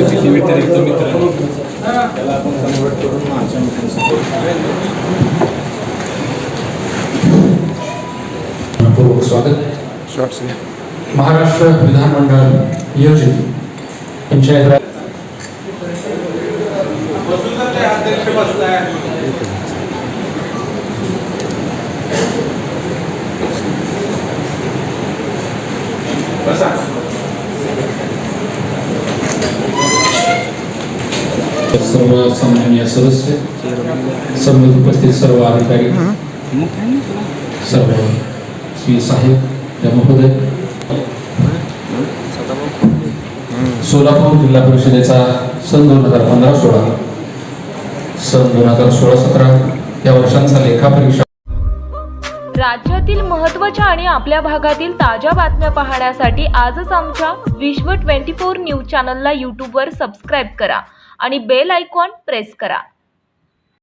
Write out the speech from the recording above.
किती व्यतिरिक्त मित्र त्याला आपण कन्वर्ट करून माझ्या पूर्वक स्वागत महाराष्ट्र विधानमंडल नियोजित पंचायत राज सर्व सन्माननीय सदस्य सर्व उपस्थित सर्व अधिकारी सर्व श्री साहेब या महोदय सोलापूर जिल्हा परिषदेचा सन दोन हजार पंधरा सोळा सन दोन हजार सोळा सतरा या वर्षांचा लेखा परीक्षा. राज्यातील महत्त्वाच्या आणि आपल्या भागातील ताज्या बातम्या पाहण्यासाठी आजच आमच्या विश्व 24 न्यूज चॅनलला यूट्यूबवर सबस्क्राईब करा आणि बेल आयकॉन प्रेस करा.